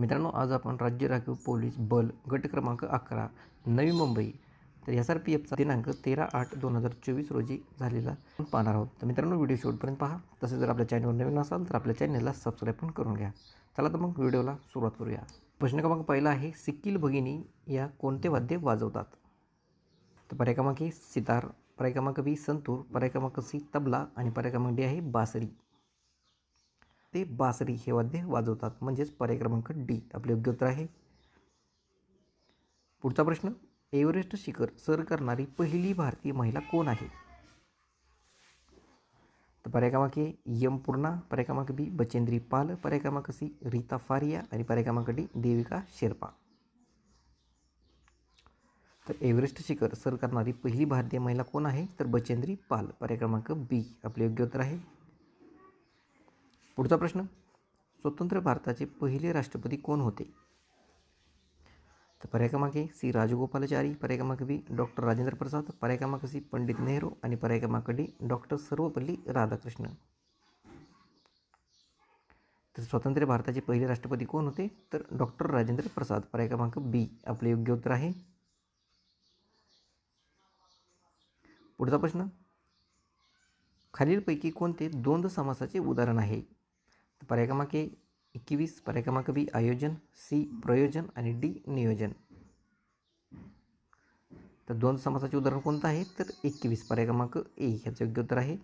मित्रांनो आज आपण राज्य राखीव पोलीस बल गट क्रमांक अकरा नवी मुंबई तर एस आर पी एफचा दिनांक तेरा आठ दोन हजार चोवीस रोजी झालेला आपण पाहणार आहोत. तर मित्रांनो व्हिडिओ शेवटपर्यंत पहा. तसेच जर आपल्या चॅनलवर नवीन असाल तर आपल्या चॅनलला सबस्क्राईब पण करून घ्या. चला तर मग व्हिडिओला सुरुवात करूया. प्रश्न क्रमांक पहिला आहे सिक्कील भगिनी या कोणते वाद्य वाजवतात? तर पर्याय क्रमांक ए सितार पर्याय क्रमांक बी संतूर पर्याय क्रमांक सी तबला आणि पर्याय क्रमांक डी आहे बासरी. ते बासरी हे वाद्य वाजवतात. म्हणजेच पर्याय क्रमांक डी. आपले योग्य उत्तर आहे. पुढचा प्रश्न. एव्हरेस्ट शिखर सर करणारी पहिली भारतीय महिला कोण आहे? तर पर्याय क्रमांक ए यम पूर्णा. पर्याय क्रमांक बी बचेंद्री पाल. पर्याय क्रमांक सी रीता फारिया. आणि पर्याय क्रमांक डी देविका शेर्पा. तर एव्हरेस्ट शिखर सर करणारी पहिली भारतीय महिला कोण आहे? तर बचेंद्री पाल. पर्याय क्रमांक बी. आपले योग्य उत्तर आहे. पुढचा प्रश्न. स्वतंत्र भारताचे पहिले राष्ट्रपती कोण होते? तर पर्याय क्रमांक ए सी राजगोपालाचारी पर्याय क्रमांक बी डॉक्टर राजेंद्र प्रसाद पर्याय क्रमांक सी पंडित नेहरू आणि पर्याय क्रमांक डी डॉक्टर सर्वपल्ली राधाकृष्ण. तर स्वतंत्र भारताचे पहिले राष्ट्रपती कोण होते? तर डॉक्टर राजेंद्र प्रसाद. पर्याय क्रमांक बी आपले योग्य उत्तर आहे. पुढचा प्रश्न. खालीलपैकी कोणते द्वंद्व समासाचे उदाहरण आहे? तर पर्याय एकवीस पर्यायक्रमांक बी आयोजन सी प्रयोजन आणि डी नियोजन। तर दोन समासाचे उदाहरण कोणतं आहे तर एकवीस पर्यायक्रमांक ए ह्याचं योग्य उत्तर आहे.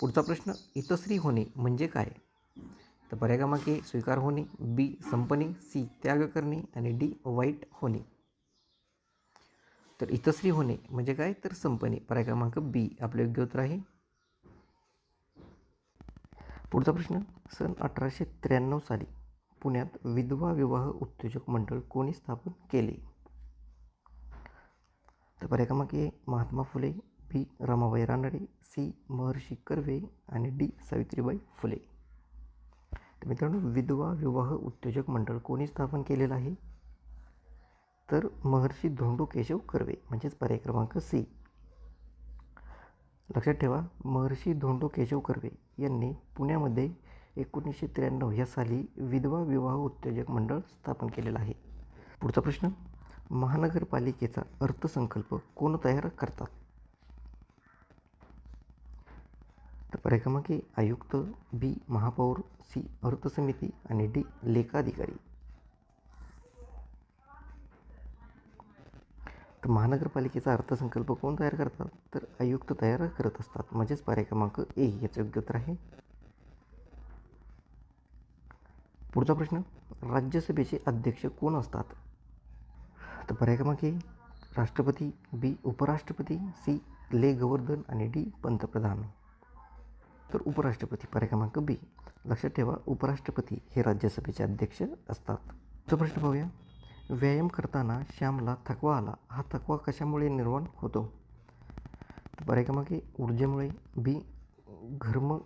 पुढचा प्रश्न इतश्री होणे म्हणजे काय? तर पर्यायक्रमांक ए स्वीकार होणे बी संपणे सी त्याग करणे आणि डी वाईट होणे. तर इतश्री होणे म्हणजे काय? तर संपणे पर्याय क्रमांक बी आपले योग्य उत्तर आहे. पुढचा प्रश्न. सन अठराशे त्र्याण्णव साली पुण्यात विधवा विवाह उद्योजक मंडळ कोणी स्थापन केले? तर पर्याय क्रमांक महात्मा फुले बी रमाबाई रानडे सी महर्षी कर्वे आणि डी सावित्रीबाई फुले. तर मित्रांनो विधवा विवाह उद्योजक मंडळ कोणी स्थापन केलेलं आहे? तर महर्षी धोंडू केशव कर्वे म्हणजेच पर्याय क्रमांक सी. लक्षात ठेवा महर्षी धोंडो केशव कर्वे यांनी पुण्यामध्ये एकोणीसशे त्र्याण्णव या साली विधवा विवाह उद्योजक मंडळ स्थापन केलेलं आहे. पुढचा प्रश्न महानगरपालिकेचा अर्थसंकल्प कोण तयार करतात? तर पर्याय क्रमांक आयुक्त बी. महापौर सी. अर्थसमिती आणि डी. लेखाधिकारी. तर महानगरपालिकेचा अर्थसंकल्प कोण तयार करतात? तर आयुक्त तयार करत असतात. म्हणजेच पर्याय क्रमांक ए याचं योग्य उत्तर आहे. पुढचा प्रश्न. राज्यसभेचे अध्यक्ष कोण असतात? तर पर्याय क्रमांक ए राष्ट्रपती बी उपराष्ट्रपती सी ले गवर्धन आणि डी पंतप्रधान. तर उपराष्ट्रपती पर्याय क्रमांक बी लक्षात ठेवा उपराष्ट्रपती हे राज्यसभेचे अध्यक्ष असतात. पुढचा प्रश्न पाहूया. व्यायाम करताना श्यामला थकवा आला. हा थकवा कशामुळे निर्माण होतो? तर का मग की ऊर्जेमुळे बी घर्म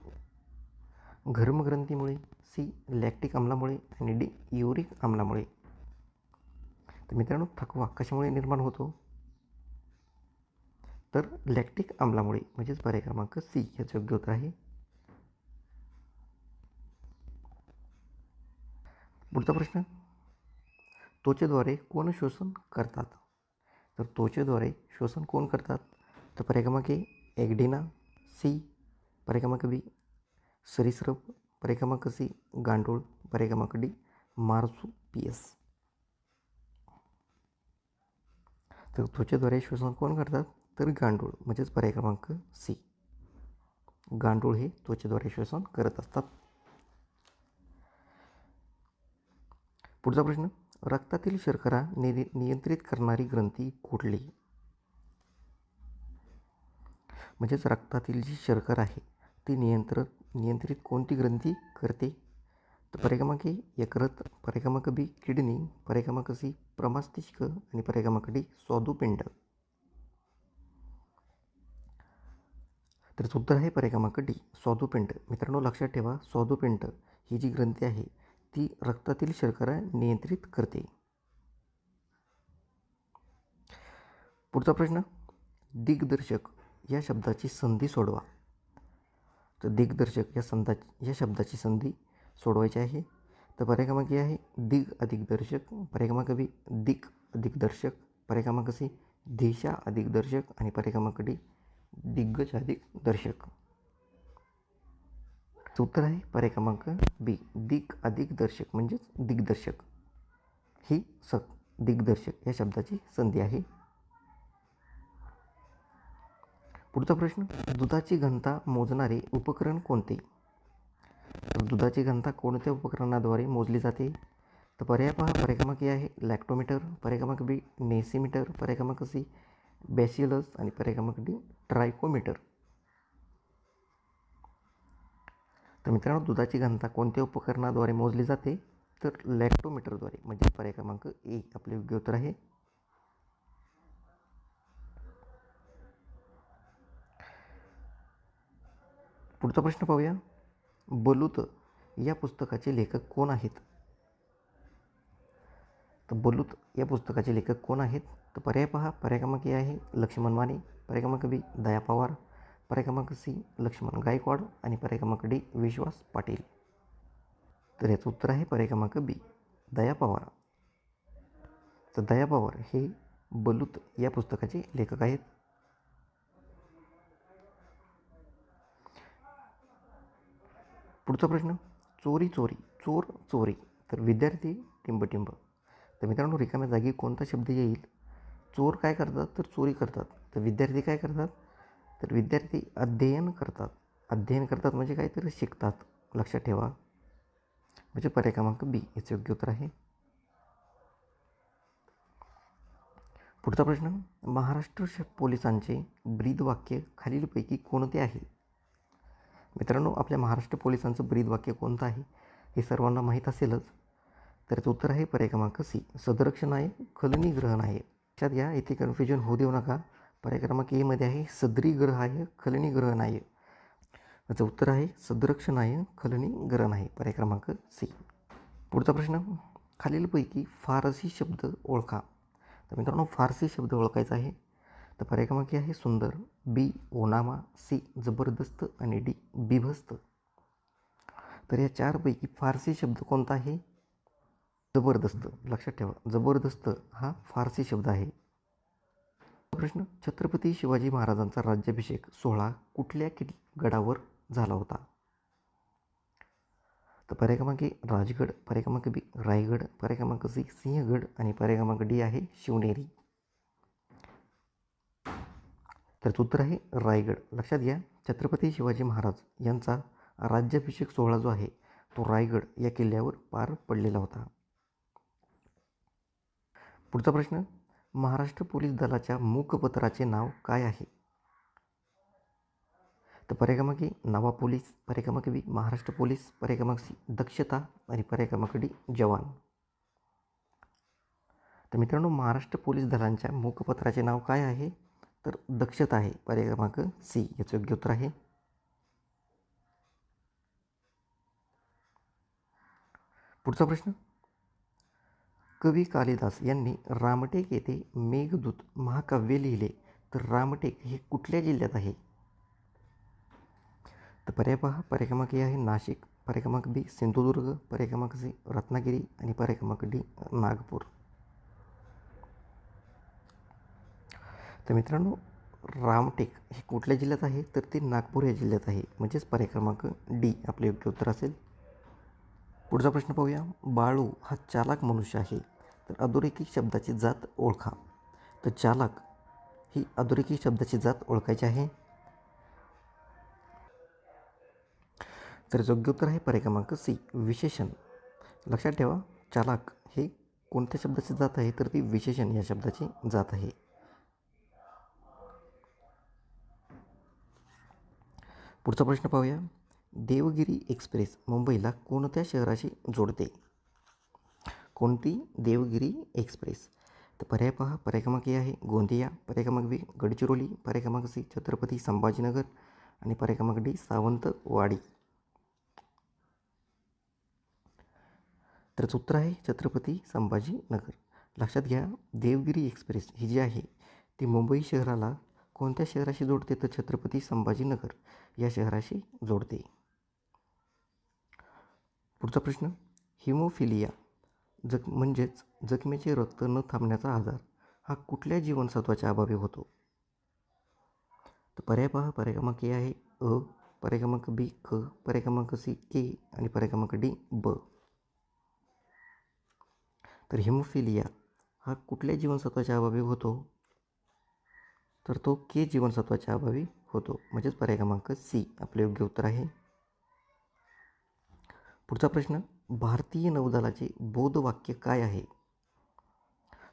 घर्मग्रंथीमुळे सी लॅक्टिक आम्लामुळे आणि डी युरिक आम्लामुळे तर मित्रांनो थकवा कशामुळे निर्माण होतो? तर लॅक्टिक आम्लामुळे म्हणजेच पर्याय क्रमांक सी याचं योग्य उत्तर आहे. पुढचा प्रश्न त्वचेद्वारे कोण शोषण करतात? तर त्वचेद्वारे शोषण कोण करतात? तर पर्याय क्रमांक ए ॲग्डिना सी पर्याय क्रमांक बी सरीसृप पर्याय क्रमांक सी गांडूळ पर्याय क्रमांक डी मार्सुपियस तर त्वचेद्वारे शोषण कोण करतात? तर गांडूळ म्हणजेच पर्याय क्रमांक सी. गांडूळ हे त्वचेद्वारे श्वसन करत असतात. पुढचा प्रश्न रक्तातील शर्करा निरी नियंत्रित करणारी ग्रंथी कुठली? म्हणजेच रक्तातील जी शर्करा आहे ती नियंत्र नियंत्रित कोणती ग्रंथी करते? तर पर्याय यकृत पर्याय बी किडनी पर्याय सी प्रमास्तिष्क आणि पर्याय डी स्वादुपिंड. तर उत्तर आहे पर्याय डी स्वादुपिंड. मित्रांनो लक्षात ठेवा स्वादुपिंड ही जी ग्रंथी आहे ती रक्तातील शर्करा नियंत्रित करते. पुढचा प्रश्न दिग्दर्शक या शब्दाची संधी सोडवा. तर दिग्दर्शक या संधा या शब्दाची संधी सोडवायची आहे. तर पर्यायक्रमांक आहे दिग अधिकदर्शक पर्यायक्रमांक बी दिक अधिकदर्शक पर्यायक्रमांक सी दिशा अधिकदर्शक आणि पर्यायक्रमांक डी दिग्गज अधिक दर्शक उत्तर आहे पर्याय क्रमांक बी दिग अधिक दर्शक म्हणजेच दिग्दर्शक. ही स दिग्दर्शक या शब्दाची संधी आहे. पुढचा प्रश्न दुधाची घनता मोजणारे उपकरण कोणते? तर दुधाची घनता कोणत्या उपकरणाद्वारे मोजली जाते? तर पर्याय पहा पर्याय क्रमांक ए आहे लॅक्टोमीटर पर्याय क्रमांक बी नेसीमीटर पर्याय क्रमांक सी बॅसिलस आणि पर्याय क्रमांक डी ट्रायकोमीटर. तर मित्रांनो दुधाची घनता कोणत्या उपकरणाद्वारे मोजली जाते? तर लॅक्टोमीटरद्वारे म्हणजे पर्याय क्रमांक ए आपले योग्य उत्तर आहे. पुढचा प्रश्न पाहूया. बलूत या पुस्तकाचे लेखक कोण आहेत? तर बलूत या पुस्तकाचे लेखक कोण आहेत? तर पर्याय पहा. पर्याय क्रमांक ए आहे लक्ष्मण माने पर्याय क्रमांक बी दया पवार. पर्याय क्रमांक सी लक्ष्मण गायकवाड आणि पर्याय क्रमांक डी विश्वास पाटील. तर याचं उत्तर आहे पर्याय क्रमांक बी दया पवार. तर दया पवार हे बलूत या पुस्तकाचे लेखक आहेत. पुढचा प्रश्न चोरी चोरी चोर चोरी. तर विद्यार्थी टिंबटिंब. तर मित्रांनो रिकाम्या जागी कोणता शब्द येईल? चोर काय करतात? तर चोरी करतात. तर विद्यार्थी काय करतात? तर विद्यार्थी अध्ययन करतात. अध्ययन करतात म्हणजे काहीतरी शिकतात. लक्षात ठेवा. म्हणजे पर्याय क्रमांक बी याचं योग्य उत्तर आहे. पुढचा प्रश्न. महाराष्ट्र श- पोलिसांचे ब्रीद वाक्य खालीलपैकी कोणते आहे? मित्रांनो आपल्या महाराष्ट्र पोलिसांचं ब्रीद वाक्य कोणतं आहे? हे सर्वांना माहीत असेलच. तर याचं उत्तर आहे पर्याय क्रमांक सी सदरक्षण आहे खलनी ग्रहण आहे. लक्षात घ्या इथे कन्फ्युजन होऊ देऊ नका. पर्याय क्रमांक एमध्ये आहे सदरी ग्रह आहे खलनी ग्रह नाही याचं उत्तर आहे सदरक्ष नाही खलनी ग्रहण आहे पर्याय क्रमांक सी. पुढचा प्रश्न खालीलपैकी फारसी शब्द ओळखा. तर मित्रांनो फारसी शब्द ओळखायचा आहे. तर पर्याय क्रमांक आहे सुंदर बी ओनामा सी जबरदस्त आणि डी बिभस्त. तर या चारपैकी फारसी शब्द कोणता आहे? जबरदस्त. लक्षात ठेवा जबरदस्त हा फारसी शब्द आहे. प्रश्न छत्रपती शिवाजी महाराजांचा राज्याभिषेक सोहळा कुठल्या किल् गडावर झाला होता? तर पर्याय क्रमांक ए राजगड पर्याय क्रमांक बी रायगड पर्याय क्रमांक सी सिंहगड आणि पर्याय क्रमांक डी आहे शिवनेरी. तर उत्तर आहे रायगड. लक्षात घ्या छत्रपती शिवाजी महाराज यांचा राज्याभिषेक सोहळा जो आहे तो रायगड या किल्ल्यावर पार पडलेला होता. पुढचा प्रश्न महाराष्ट्र पोलीस दलाच्या मूकपत्राचे नाव काय आहे? तर पर्याय नवा पोलीस पर्याय बी महाराष्ट्र पोलीस पर्याय सी दक्षता आणि पर्याय डी जवान. तर मित्रांनो महाराष्ट्र पोलीस दलांच्या मुखपत्राचे नाव काय आहे? तर दक्षता आहे पर्याय क्रमांक सी याचं योग्य उत्तर आहे. पुढचा प्रश्न. कवी कालिदास यांनी रामटेक येथे मेघदूत महाकाव्य लिहिले. तर रामटेक हे कुठल्या जिल्ह्यात आहे? तर पर्याय पहा. पर्याय क्रमांक ए आहे नाशिक. पर्याय क्रमांक बी सिंधुदुर्ग. पर्याय क्रमांक सी रत्नागिरी. आणि पर्याय क्रमांक डी नागपूर. तर मित्रांनो रामटेक हे कुठल्या जिल्ह्यात आहे? तर ते नागपूर या जिल्ह्यात आहे. म्हणजेच पर्याय क्रमांक डी. आपले योग्य उत्तर असेल. पुढचा प्रश्न पाहूया. बाळू हा चालाक मनुष्य आहे. तर अधोरेखी शब्दाची जात ओळखा. तर चालाक ही अधोरेखी शब्दाची जात ओळखायची आहे. तर योग्य उत्तर आहे पर्याय क्रमांक सी विशेषण. लक्षात ठेवा चालाक हे कोणत्या शब्दाची जात आहे? तर ती विशेषण या शब्दाची जात आहे. पुढचा प्रश्न पाहूया. देवगिरी एक्सप्रेस मुंबईला कोणत्या शहराशी जोडते? कोणती देवगिरी एक्सप्रेस? तर पर्याय पहा. पर्याय क्रमांक ए आहे गोंदिया. पर्याय क्रमांक बी गडचिरोली. पर्याय क्रमांक सी छत्रपती संभाजीनगर. आणि पर्याय क्रमांक डी सावंतवाडी. तर उत्तर आहे छत्रपती संभाजीनगर. लक्षात घ्या देवगिरी एक्सप्रेस ही जी आहे ती मुंबई शहराला कोणत्या शहराशी जोडते? तर छत्रपती संभाजीनगर या शहराशी जोडते. पुढचा प्रश्न हिमोफिलिया जख म्हणजेच जखमेचे रक्त न थांबण्याचा आजार हा कुठल्या जीवनसत्वाच्या अभावी होतो? तर पर्याय पहा पर्याय क्रमांक ए आहे अ पर्याय क्रमांक बी क पर्याय क्रमांक सी के आणि पर्याय क्रमांक डी ब. तर हिमोफिलिया हा कुठल्या जीवनसत्वाच्या अभावी होतो? तर तो के जीवनसत्वाच्या अभावी होतो म्हणजेच पर्याय क्रमांक सी. आपले योग्य उत्तर आहे पुढचा प्रश्न भारतीय नौदलाचे बोधवाक्य काय आहे?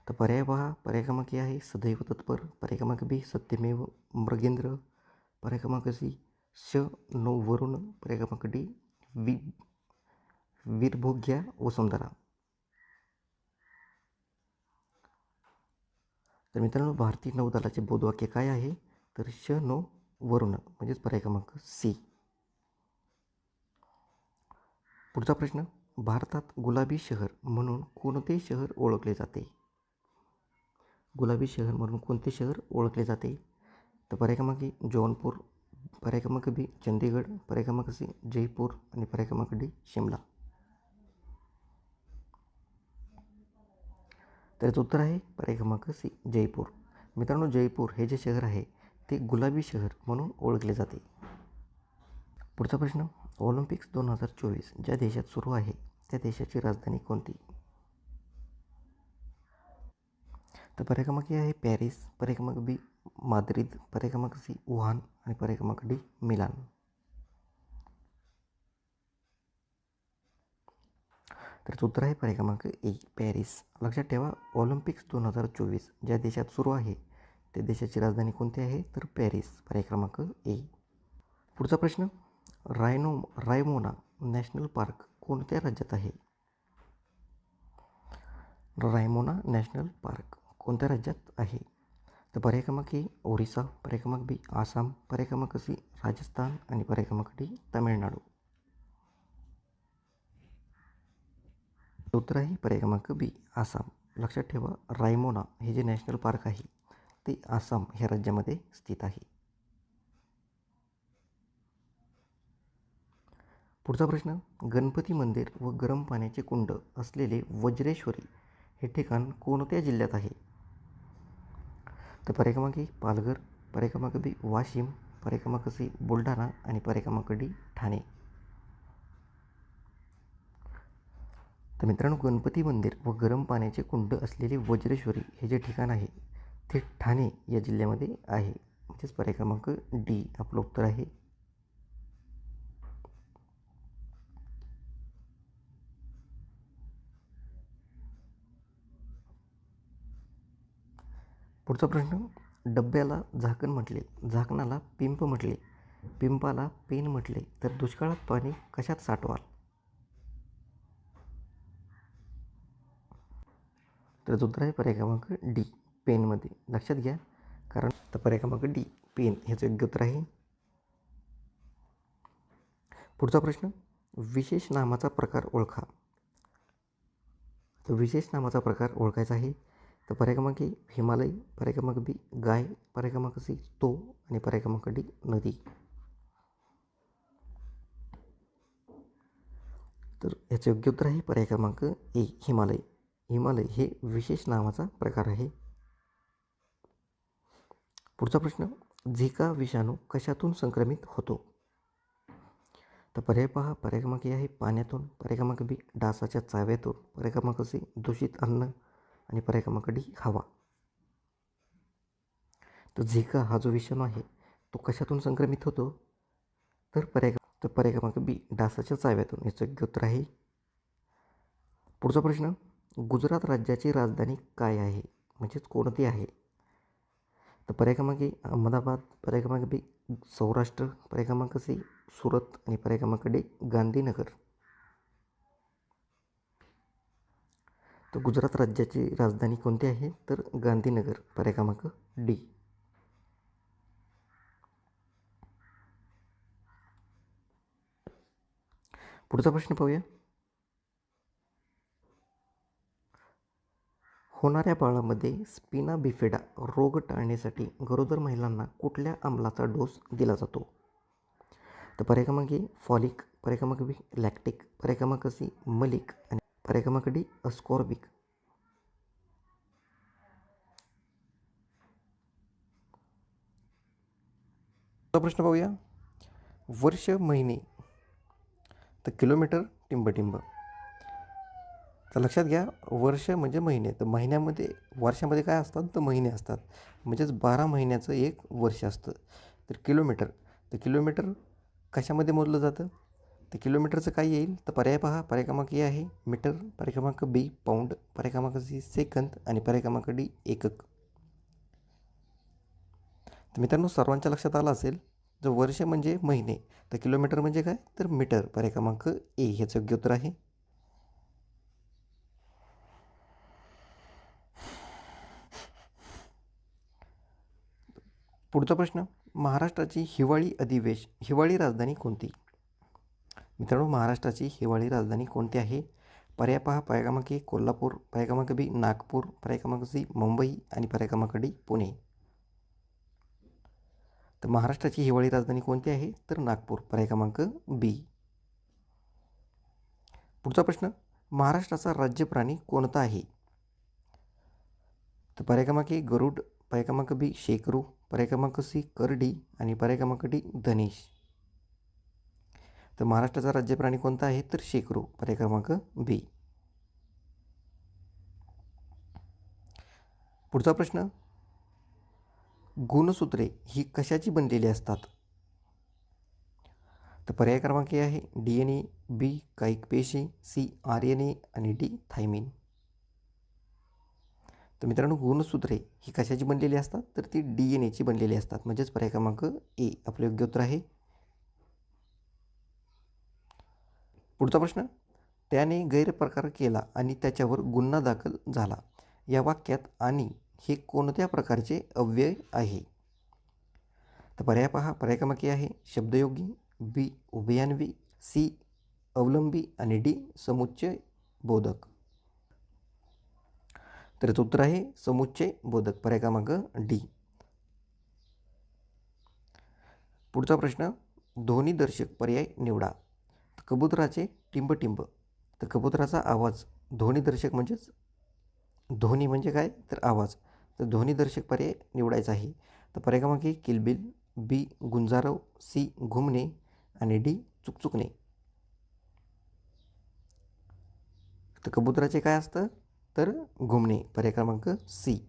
तर पर्याय पहा पर्याय क्रमांक ए आहे सदैव तत्पर पर्याय क्रमांक बी सत्यमेव मृगेंद्र पर्याय क्रमांक सी श नो वरुण पर्याय क्रमांक डी वि वीरभोग्या वसुंधरा तर मित्रांनो भारतीय नौदलाचे बोधवाक्य काय आहे? तर श नो वरुण म्हणजेच पर्याय क्रमांक सी. पुढचा प्रश्न भारतात गुलाबी शहर म्हणून कोणते शहर ओळखले जाते? गुलाबी शहर म्हणून कोणते शहर ओळखले जाते? तर पर्याय क्रमांक ए जौनपूर पर्याय क्रमांक बी चंदीगड पर्याय क्रमांक सी जयपूर आणि पर्याय क्रमांक डी शिमला. तर याचं उत्तर आहे पर्याय क्रमांक सी जयपूर. मित्रांनो जयपूर हे जे शहर आहे ते गुलाबी शहर म्हणून ओळखले जाते. पुढचा प्रश्न ऑलिम्पिक्स दोन हजार चोवीस ज्या देशात सुरू आहे त्या देशाची राजधानी कोणती? तर परिक्रमक क्रमांक ए आहे पॅरिस परिक्रमक बी माद्रिद पर्याय सी वुहान आणि पर्याय डी मिलान. तर उत्तर आहे पर्याय ए पॅरिस. लक्षात ठेवा ऑलिम्पिक्स दोन हजार चोवीस ज्या देशात सुरू आहे त्या देशाची राजधानी कोणती आहे? तर पॅरिस पर्याय क्रमांक ए. पुढचा प्रश्न. रायनो रायमोना नॅशनल पार्क कोणत्या राज्यात आहे? रायमोना नॅशनल पार्क कोणत्या राज्यात आहे? तर पर्याय क्रमांक ए ओरिसा पर्याय क्रमांक बी आसाम पर्याय क्रमांक सी राजस्थान आणि पर्याय क्रमांक डी तामिळनाडू. उत्तर आहे पर्याय क्रमांक बी आसाम. लक्षात ठेवा रायमोना हे जे नॅशनल पार्क आहे ते आसाम ह्या राज्यामध्ये स्थित आहे. पुढचा प्रश्न गणपती मंदिर व गरम पाण्याचे कुंड असलेले वज्रेश्वरी हे ठिकाण कोणत्या जिल्ह्यात आहे? तर पर्याय ए पालघर पर्याय बी वाशिम पर्याय सी बुलढाणा आणि पर्याय डी ठाणे. तर मित्रांनो गणपती मंदिर व गरम पाण्याचे कुंड असलेले वज्रेश्वरी हे जे ठिकाण आहे ते ठाणे या जिल्ह्यामध्ये आहे. म्हणजेच पर्याय क्रमांक डी आपलं उत्तर आहे. पुढचा प्रश्न डब्याला झाकण म्हटले झाकणाला पिंप म्हटले पिंपाला पेन म्हटले तर दुष्काळात पाणी कशात साठवाल? तर उत्तर आहे पर्याय क्रमांक डी पेनमध्ये लक्षात घ्या कारण तर पर्याय क्रमांक डी पेन ह्याचं योग्य उत्तर आहे. पुढचा प्रश्न विशेष नामाचा प्रकार ओळखा. तर विशेष नामाचा प्रकार ओळखायचा आहे. तर पर्याय क्रमांक ए हिमालय पर्याय क्रमांक बी गाय पर्याय क्रमांक सी तो आणि पर्याय क्रमांक डी नदी. तर याचं योग्य उत्तर आहे पर्याय क्रमांक ए हिमालय. हिमालय हे विशेष नावाचा प्रकार आहे. पुढचा प्रश्न झिका विषाणू कशातून संक्रमित होतो? तर पर्याय पहा पर्याय क्रमांक ए आहे पाण्यातून पर्याय क्रमांक बी डासाच्या चाव्यातून पर्याय क्रमांक सी दूषित अन्न आणि पर्याय क्रमांक डी हवा तर झिका हा जो विषाणू आहे तो कशातून संक्रमित होतो? तर पर्याय तर पर्याय क्रमांक बी डासाच्या चाव्यातून. याचं योग्य उत्तर आहे. पुढचा प्रश्न गुजरात राज्याची राजधानी काय आहे? म्हणजेच कोणती आहे? तर पर्याय क्रमांक ए अहमदाबाद पर्याय क्रमांक बी सौराष्ट्र पर्याय क्रमांक सी सुरत आणि पर्याय क्रमांक डी गांधीनगर. तर गुजरात राज्याची राजधानी कोणती आहे? तर गांधीनगर पर्याय क्रमांक डी. पुढचा प्रश्न पाहूया. होणाऱ्या बाळामध्ये स्पिना बिफेडा रोग टाळण्यासाठी गरोदर महिलांना कुठल्या अंमलाचा डोस दिला जातो? तर पर्याय क्रमांक ए फॉलिक पर्याय क्रमांक बी लॅक्टिक पर्याय क्रमांक सी मलिक आणि पर्याय क्रमांक डी प्रश्न पाहूया वर्ष महिने तर किलोमीटर टिंबटिंब तर लक्षात घ्या वर्ष म्हणजे महिने तर महिन्यामध्ये वर्षामध्ये काय असतात तर महिने असतात म्हणजेच बारा महिन्याचं एक वर्ष असतं तर किलोमीटर तर किलोमीटर कशामध्ये मोजलं जातं तर किलोमीटरचं काय येईल. तर पर्याय पहा. पर्याय क्रमांक ए आहे मीटर. पर्याय क्रमांक बी पाऊंड. पर्याय क्रमांक सी सेकंद. आणि पर्याय क्रमांक डी एकक. तर मित्रांनो सर्वांच्या लक्षात आलं असेल जर वर्ष म्हणजे महिने तर किलोमीटर म्हणजे काय? तर मीटर. पर्याय क्रमांक ए ह्याचं योग्य उत्तर आहे. पुढचा प्रश्न. महाराष्ट्राची हिवाळी अधिवेश हिवाळी राजधानी कोणती? मित्रांनो महाराष्ट्राची हिवाळी राजधानी कोणती आहे? पर्याय पहा. पर्याय क्रमांक ए कोल्हापूर. पर्याय क्रमांक बी नागपूर. पर्याय क्रमांक सी मुंबई. आणि पर्याय क्रमांक डी पुणे. तर महाराष्ट्राची हिवाळी राजधानी कोणती आहे? तर नागपूर. पर्याय क्रमांक बी. पुढचा प्रश्न महाराष्ट्राचा राज्य प्राणी कोणता आहे? तर पर्याय क्रमांक ए गरुड. पर्याय क्रमांक बी शेकरू. पर्याय क्रमांक सी करडी. आणि पर्याय क्रमांक डी धनेश. तर महाराष्ट्राचा राज्य प्राणी कोणता आहे? तर शेकरू पर्याय क्रमांक बी. पुढचा प्रश्न. गुणसूत्रे ही कशाची बनलेली असतात? तर पर्याय क्रमांक ए आहे डी एन ए बी काईक पेशी सी आर एन ए आणि डी थायमिन. तर मित्रांनो गुणसूत्रे ही कशाची बनलेली असतात? तर ती डी एन एची बनलेली असतात. म्हणजेच पर्याय क्रमांक ए. आपलं योग्य उत्तर आहे पुढचा प्रश्न त्याने गैरप्रकार केला आणि त्याच्यावर गुन्हा दाखल झाला. या वाक्यात आणि हे कोणत्या प्रकारचे अव्यय आहे? तर पर्याय पहा पर्याय क्रमांक आहे शब्दयोगी बी उभयान्वी सी अवलंबी आणि डी समुच्चय बोधक. तर याचं उत्तर आहे समुच्चय बोधक. पर्याय क्रमांक डी. पुढचा प्रश्न ध्वनीदर्शक पर्याय निवडा. कबुतराचे टिंबटिंब. तर कबुतराचा आवाज ध्वनीदर्शक म्हणजेच ध्वनी म्हणजे काय? तर आवाज. तर ध्वनीदर्शक पर्याय निवडायचा आहे. तर पर्याय क्रमांक किलबिल बी गुंजारव. सी घुमणे. आणि डी चुकचुकणे. तर कबुतराचे काय असतं? तर घुमणे. पर्याय क्रमांक सी.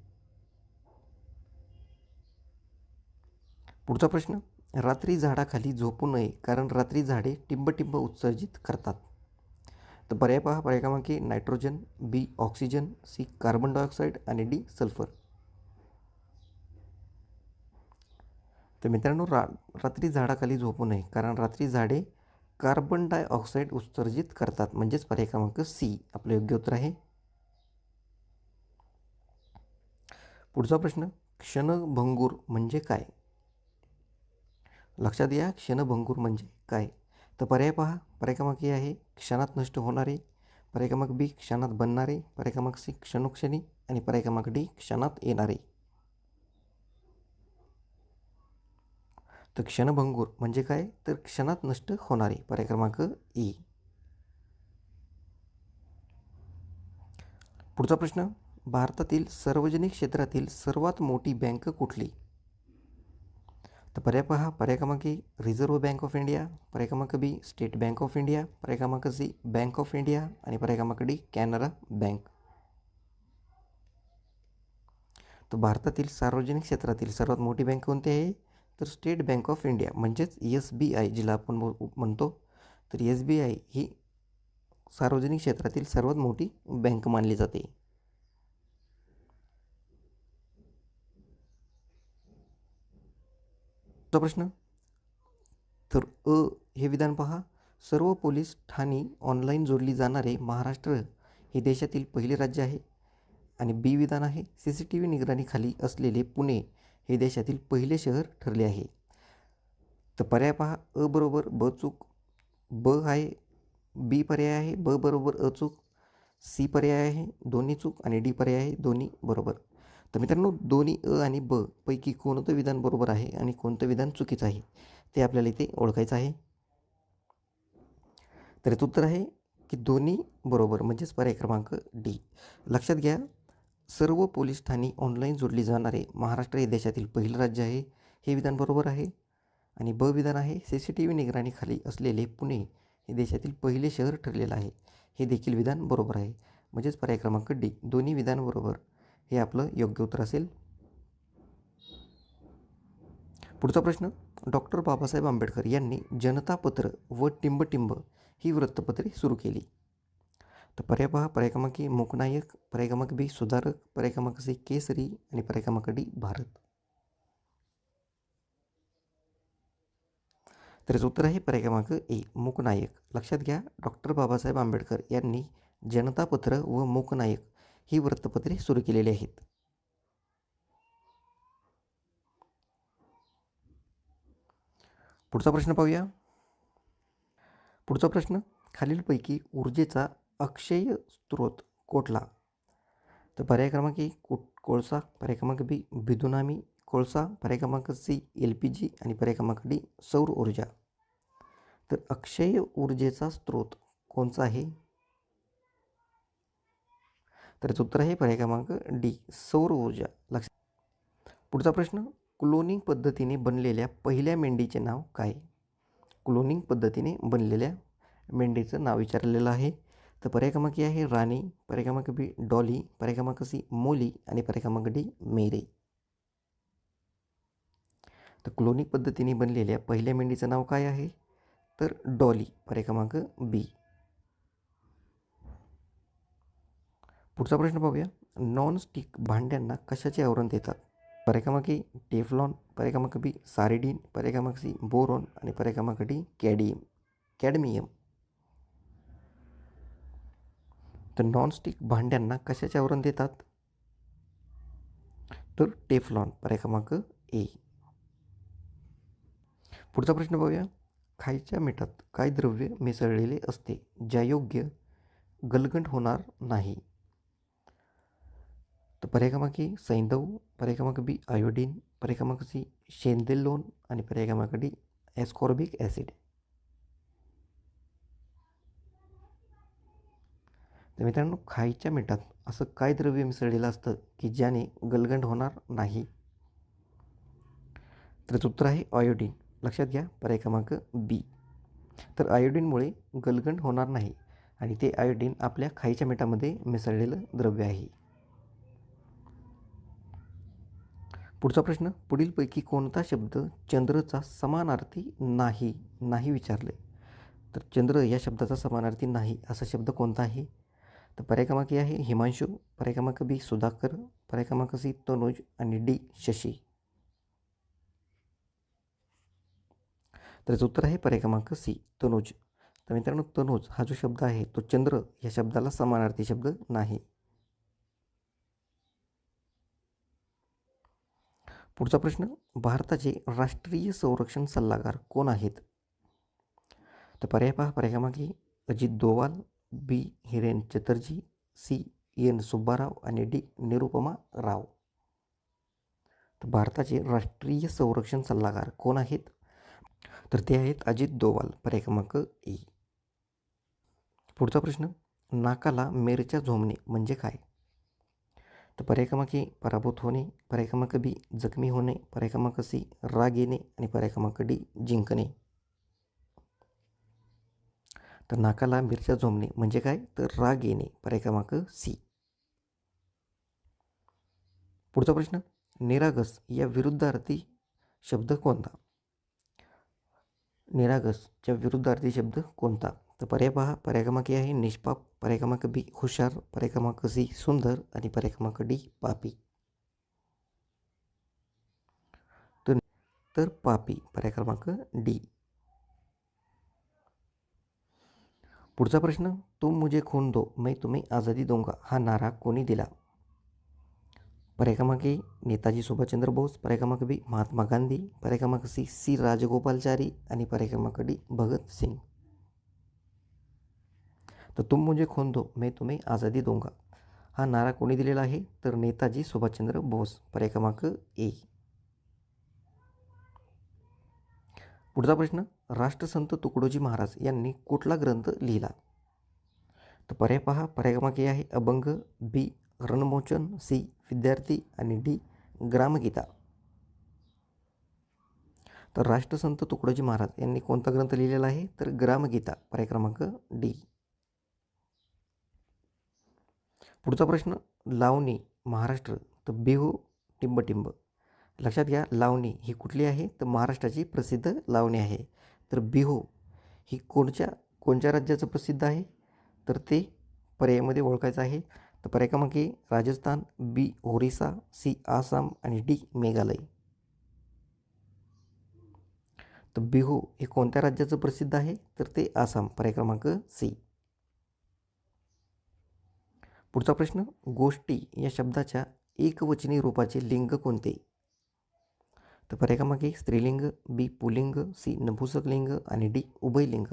पुढचा प्रश्न. रात्री झाडाखाली झोपू नये कारण रात्री झाडे टिंबटिंब उत्सर्जित करतात. तर पर्याय पहा पर्याय क्रमांक nitrogen B oxygen C carbon dioxide आणि डी सल्फर तर मित्रांनो रा रात्री झाडाखाली झोपू नये कारण रात्री झाडे कार्बन डायऑक्साईड उत्सर्जित करतात. म्हणजेच पर्याय क्रमांक सी आपलं योग्य उत्तर आहे. पुढचा प्रश्न क्षणभंगूर म्हणजे काय? लक्षात घ्या क्षणभंगूर म्हणजे काय? तर पर्याय पहा. पर्याय क्रमांक ए आहे क्षणात नष्ट होणारे. पर्याय क्रमांक बी क्षणात बनणारे. पर्याय क्रमांक सी क्षणोक्षणी. आणि पर्याय क्रमांक डी क्षणात येणारे. तर क्षणभंगूर म्हणजे काय? तर क्षणात नष्ट होणारे. पर्याय क्रमांक ई. पुढचा प्रश्न. भारतातील सार्वजनिक क्षेत्रातील सर्वात मोठी बँक कुठली? तर पर्याय पहा पर्याय क्रमांक A Reserve Bank of India पर्याय क्रमांक B State Bank of India पर्याय क्रमांक सी बँक ऑफ इंडिया आणि पर्याय क्रमांक डी कॅनरा बँक तर भारतातील सार्वजनिक क्षेत्रातील सर्वात मोठी बँक कोणती आहे? तर स्टेट बँक ऑफ इंडिया म्हणजेच एस बी आय जिला आपण म्हणतो तर एस बी आय ही सार्वजनिक क्षेत्रातील सर्वात मोठी बँक मानली जाते. पुढचा प्रश्न? तर अ हे विधान पहा. सर्व पोलीस ठाणी ऑनलाईन जोडली जाणारे महाराष्ट्र हे देशातील पहिले राज्य आहे आणि बी विधान आहे. सी सी टी व्ही निगराणीखाली असलेले पुणे हे देशातील पहिले शहर ठरले आहे. तर पर्याय पहा. अ बरोबर ब चूक. ब आहे. बी पर्याय आहे. ब बरोबर अ चूक. सी पर्याय आहे. दोन्ही चूक आणि डी पर्याय आहे. दोन्ही बरोबर. तर मित्रांनो दोन्ही अ आणि ब पैकी कोणतं विधान बरोबर आहे आणि कोणतं विधान चुकीचं आहे ते आपल्याला इथे ओळखायचं आहे. तर याचं उत्तर आहे की दोन्ही बरोबर म्हणजेच पर्याय क्रमांक डी. लक्षात घ्या सर्व पोलीस ठाणी ऑनलाईन जोडली जाणारे महाराष्ट्र हे देशातील पहिलं राज्य आहे हे विधान बरोबर आहे. आणि ब विधान आहे सी सी टी व्ही निगराणीखाली असलेले पुणे हे देशातील पहिले शहर ठरलेलं आहे हे देखील विधान बरोबर आहे. म्हणजेच पर्याय क्रमांक डी दोन्ही विधान बरोबर. हे आपलं योग्य उत्तर असेल. पुढचा प्रश्न डॉक्टर बाबासाहेब आंबेडकर यांनी जनतापत्र व टिंबटिंब ही वृत्तपत्रे सुरू केली. तर पर्याय पहा पर्याय क्रमांक मूकनायक पर्याय क्रमांक बी सुधारक पर्याय क्रमांक सी केसरी आणि पर्याय क्रमांक डी भारत. तर याचं उत्तर आहे पर्याय क्रमांक ए मूकनायक. लक्षात घ्या डॉक्टर बाबासाहेब आंबेडकर यांनी जनतापत्र व मूकनायक ही वृत्तपत्रे सुरू केलेली आहेत. पुढचा प्रश्न पाहूया. पुढचा प्रश्न खालीलपैकी ऊर्जेचा अक्षय स्रोत कोठला? तर पर्याय क्रमांक ए को कोळसा पर्याय क्रमांक बी बिदुनामी कोळसा पर्याय क्रमांक सी एल पी जी आणि पर्याय क्रमांक डी सौर ऊर्जा. तर अक्षय ऊर्जेचा स्रोत कोणचा आहे? तर याचं उत्तर आहे. पर्याय क्रमांक डी सौर ऊर्जा. लक्ष पुढचा प्रश्न क्लोनिंग पद्धतीने बनलेल्या पहिल्या मेंढीचे नाव काय? क्लोनिंग पद्धतीने बनलेल्या मेंढीचं नाव विचारलेलं आहे. तर पर्याय क्रमांक आहे राणी पर्याय क्रमांक बी डॉली पर्याय क्रमांक सी मोली आणि पर्याय क्रमांक डी मेरे. तर क्लोनिंग पद्धतीने बनलेल्या पहिल्या मेंढीचं नाव काय आहे? तर डॉली पर्याय क्रमांक बी. पुढचा प्रश्न पाहूया. नॉन स्टिक भांड्यांना कशाचे आवरण देतात? पर्याय ए टेफलॉन पर्याय बी सारिडीन पर्याय सी बोरॉन आणि पर्याय डी कॅडियम कॅडमियम. तर नॉनस्टिक भांड्यांना कशाचे आवरण देतात? तर टेफलॉन पर्याय क्रमांक ए. पुढचा प्रश्न पाहूया. खायच्या मिठात काय द्रव्य मिसळलेले असते? ज्यायोग्य गलगंट होणार नाही. तर पर्याय क्रमांक ए सैंधव पर्याय क्रमांक बी आयोडीन पर्याय क्रमांक सी शेंदेलोन आणि पर्याय क्रमांक डी एस्कॉर्बिक ॲसिड. तर मित्रांनो खायच्या मिठात असं काय द्रव्य मिसळलेलं असतं की ज्याने गलगंड होणार नाही? तर उत्तर आहे आयोडीन. लक्षात घ्या पर्याय क्रमांक बी. तर आयोडीनमुळे गलगंड होणार नाही आणि ते आयोडीन आपल्या खायच्या मिठामध्ये मिसळलेलं द्रव्य आहे. पुढचा प्रश्न पुढीलपैकी कोणता शब्द चंद्रचा समानार्थी नाही नाही विचारले? तर चंद्र या शब्दाचा समानार्थी नाही असा शब्द कोणता आहे? तर पर्याय क्रमांक आहे हिमांशू पर्याय क्रमांक बी सुधाकर पर्याय क्रमांक सी तनुज आणि डी शशी. तर याचं उत्तर आहे पर्याय क्रमांक सी तनुज. तर मित्रांनो तनुज हा जो शब्द आहे तो चंद्र या शब्दाला समानार्थी शब्द नाही. पुढचा प्रश्न भारताचे राष्ट्रीय संरक्षण सल्लागार कोण आहेत? तर पर्याय पहा पर्यायामागे A Ajit Doval B. Hiren Chatterjee C. N. Subbarao आणि डी. निरुपमा राव. तर भारताचे राष्ट्रीय संरक्षण सल्लागार कोण आहेत? तर ते आहेत अजित दोवाल पर्याय क्रमांक ए. पुढचा प्रश्न नाकाला मेरच्या झोमणे म्हणजे काय? तर पर्याय क्रमांक ए पराभूत होणे पर्याय क्रमांक बी जखमी होणे पर्याय क्रमांक सी राग येणे आणि पर्याय क्रमांक डी जिंकणे. तर नाकाला मिरच्या झोंबणे म्हणजे काय? तर राग येणे पर्याय क्रमांक सी पुढचा प्रश्न निरागस या विरुद्धार्थी शब्द कोणता? निरागसच्या विरुद्धार्थी शब्द कोणता? तर पर्याय पहा पर्याय क्रमांक आहे निष्पाप पर्याय क्रमांक बी हुशार पर्याय क्रमांक सी सुंदर आणि पर्याय क्रमांक डी पापी. तर तर पापी पर्याय क्रमांक डी. पुढचा प्रश्न तुम मुझे खून दो मैं तुम्हें आज़ादी दोंगा हा नारा कोणी दिला? पर्याय क्रमांक ए नेताजी सुभाषचंद्र बोस पर्याय क्रमांक बी महात्मा गांधी पर्याय क्रमांक सी सी राजगोपालचारी आणि पर्याय क्रमांक डी भगत सिंग. तर तुम म्हणजे खून दो मैं तुम्हें आझादी दूंगा. हा नारा कोणी दिलेला आहे? तर नेताजी सुभाषचंद्र बोस. पर्याय क्रमांक ए. पुढचा प्रश्न राष्ट्रसंत तुकडोजी महाराज यांनी कुठला ग्रंथ लिहिला? तर पर्याय पहा. पर्याय क्रमांक ए आहे अभंग बी रणमोचन सी विद्यार्थी आणि डी ग्रामगीता. तर राष्ट्रसंत तुकडोजी महाराज यांनी कोणता ग्रंथ लिहिलेला आहे? तर ग्रामगीता. पर्याय क्रमांक डी. पुढचा प्रश्न लावणी महाराष्ट्र तर बिहू टिंबटिंब. लक्षात घ्या लावणी ही कुठली आहे? तर महाराष्ट्राची प्रसिद्ध लावणी आहे. तर बिहू ही कोणत्या कोणत्या राज्याचं प्रसिद्ध आहे? तर ते पर्यायामध्ये ओळखायचं आहे. तर पर्याय क्रमांक A Rajasthan B Orissa C Assam आणि डी मेघालय. तर बिहू हे कोणत्या राज्याचं प्रसिद्ध आहे? तर ते आसाम. पर्याय क्रमांक सी. पुढचा प्रश्न गोष्टी या शब्दाच्या एकवचनी रूपाचे लिंग कोणते? तर पर्याय स्त्रीलिंग बी पुलिंग सी नपुसक लिंग आणि डी उभयलिंग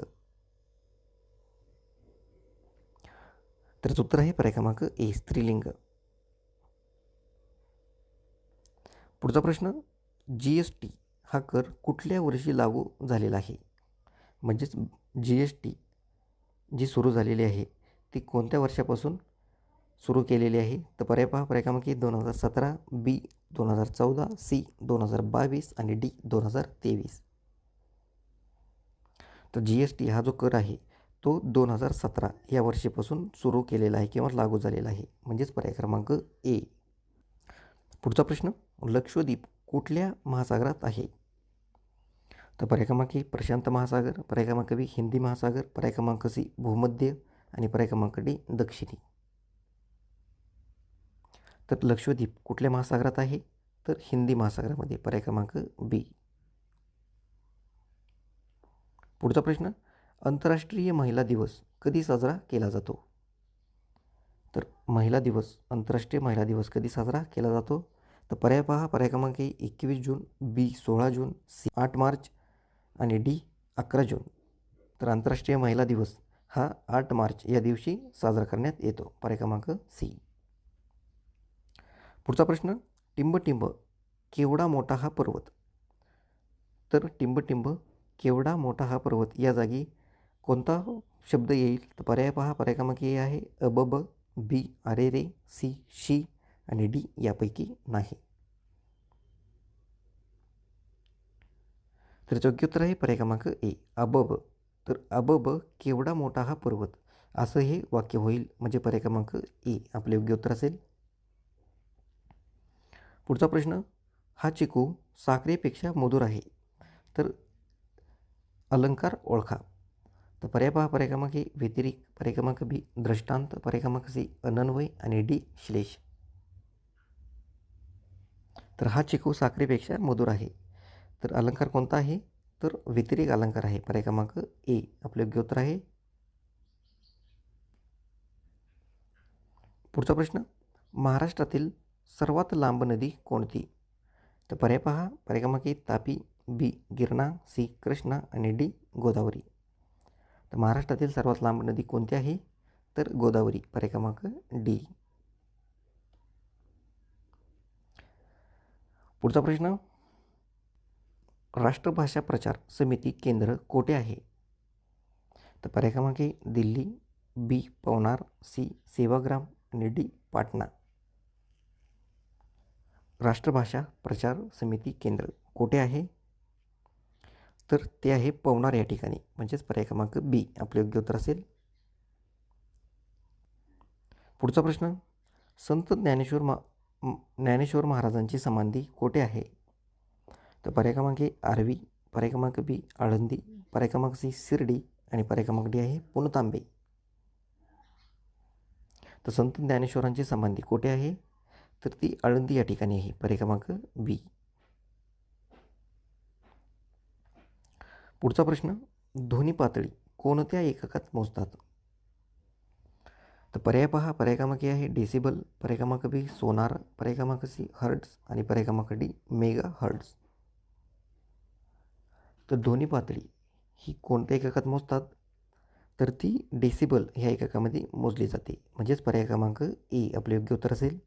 तर उत्तर आहे पर्याय क्रमांक ए स्त्रीलिंग. पुढचा प्रश्न जी एस टी हा कर कुठल्या वर्षी लागू झालेला आहे? म्हणजेच जी एस टी जी सुरू झालेली आहे ती कोणत्या वर्षापासून? सुरू केलेली आहे. तर पर्याय पहा पर्याय क्रमांक दोन हजार सतरा बी दोन हजार चौदा सी दोन हजार बावीस आणि डी दोन हजार तेवीस. तर जी एस टी हा जो कर आहे तो दोन हजार सतरा या वर्षीपासून सुरू केलेला आहे किंवा लागू झालेला आहे. म्हणजेच पर्याय क्रमांक ए. पुढचा प्रश्न लक्षद्वीप कुठल्या महासागरात आहे? तर पर्याय क्रमांक ए प्रशांत महासागर पर्याय क्रमांक बी हिंदी महासागर पर्याय क्रमांक सी भूमध्य आणि पर्याय क्रमांक डी दक्षिणी. तर लक्षद्वीप कुठल्या महासागरात आहे? तर हिंदी महासागरामध्ये. पर्याय क्रमांक बी. पुढचा प्रश्न आंतरराष्ट्रीय महिला दिवस कधी साजरा केला जातो? तर महिला दिवस आंतरराष्ट्रीय महिला दिवस कधी साजरा केला जातो? तर पर्याय पहा. पर्याय क्रमांक ए एकवीस जून बी सोळा जून सी आठ मार्च आणि डी अकरा जून. तर आंतरराष्ट्रीय महिला दिवस हा आठ मार्च या दिवशी साजरा करण्यात येतो. पर्याय क्रमांक सी. पुढचा प्रश्न टिंबटिंब केवढा मोठा हा पर्वत? तर टिंबटिंब केवढा मोठा हा पर्वत? या जागी कोणता शब्द येईल? तर पर्याय पहा पर्याय क्रमांक ए आहे अबब बी अरे रे सी शी आणि डी यापैकी नाही. तर योग्य उत्तर आहे पर्याय क्रमांक ए अबब तर अबब केवढा मोठा हा पर्वत? असं हे वाक्य होईल म्हणजे पर्याय क्रमांक ए. आपले योग्य उत्तर असेल पुढचा प्रश्न हा चिकू साखरेपेक्षा मधुर आहे. तर अलंकार ओळखा. तर पर्याय पहा पर्याय क्रमांक ए व्यतिरिक पर्याय क्रमांक बी दृष्टांत पर्याय क्रमांक सी अनन्वय आणि डी श्लेष. तर हा चिकू साखरेपेक्षा मधुर आहे. तर अलंकार कोणता आहे? तर व्यतिरिक अलंकार आहे. पर्याय क्रमांक ए आपले योग्य उत्तर आहे. पुढचा प्रश्न महाराष्ट्रातील सर्वात लांब नदी कोणती? तर पर्याय पहा. पर्याय क्रमांक तापी बी गिरणा सी कृष्णा आणि डी गोदावरी. तर महाराष्ट्रातील सर्वात लांब नदी कोणती आहे? तर गोदावरी. पर्याय क्रमांक डी. पुढचा प्रश्न. राष्ट्रभाषा प्रचार समिती केंद्र कोठे आहे? तर पर्याय क्रमांक दिल्ली बी पवनार सी सेवाग्राम आणि डी पाटणा. राष्ट्रभाषा प्रचार समिती केंद्र कोठे आहे? तर ते आहे पवनार या ठिकाणी. म्हणजेच पर्याय क्रमांक बी. आपले योग्य उत्तर असेल. पुढचा प्रश्न. संत ज्ञानेश्वर मा ज्ञानेश्वर महाराजांची समाधी कोठे आहे? तर पर्याय क्रमांक ए आरवी. पर्याय क्रमांक बी आळंदी. पर्याय क्रमांक सी शिर्डी. आणि पर्याय क्रमांक डी आहे पुणतांबे. तर संत ज्ञानेश्वरांची समाधी कोठे आहे? तर ती आळंदी या ठिकाणी आहे. पर्याय क्रमांक बी. पुढचा प्रश्न ध्वनी पातळी कोणत्या एककात मोजतात? तर पर्याय पहा. पर्याय क्रमांक आहे डेसिबल पर्याय क्रमांक बी सोनार पर्याय क्रमांक सी हर्ट्स आणि पर्याय क्रमांक डी मेगा हर्ट्स तर ध्वनी पातळी ही कोणत्या एककात मोजतात? तर ती डेसिबल ह्या एककामध्ये मोजली जाते. म्हणजेच पर्याय क्रमांक ए आपले योग्य उत्तर असेल.